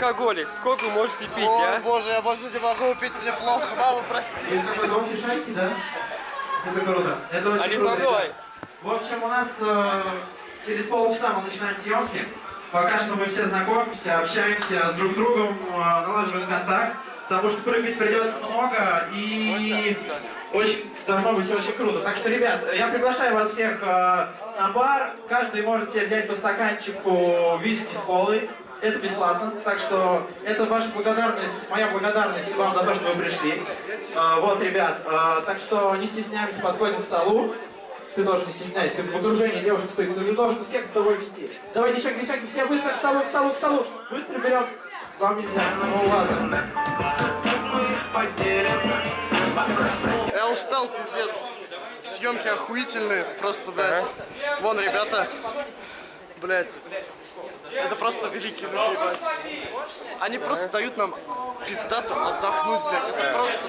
алкоголик. Сколько вы можете пить, Ой, а? боже, я больше не могу пить, мне плохо, мама, прости. Это общей шайки, да? Это круто. Это очень Алис, круто. давай. ребят. В общем, у нас э, через полчаса мы начинаем съемки. Пока что мы все знакомимся, общаемся с друг другом, э, налаживаем контакт. Потому что прыгать придется много и очень должно быть очень круто. Так что, ребят, я приглашаю вас всех э, на бар. Каждый может себе взять по стаканчику виски с колой. Это бесплатно, так что это ваша благодарность, моя благодарность вам за то, что вы пришли. Э, вот, ребят, э, так что не стесняемся, подходим к столу. Ты тоже не стесняйся, ты в окружении девушек стоит, ты же должен всех с собой вести. Давай, девчонки, девчонки, все быстро к столу, к столу, к столу. Быстро берем. Вам нельзя, ну ладно. Я устал, пиздец. Съемки охуительные, просто, блядь. Вон, ребята, блядь, это просто великие люди. Они просто дают нам пиздато отдохнуть, блядь. Это просто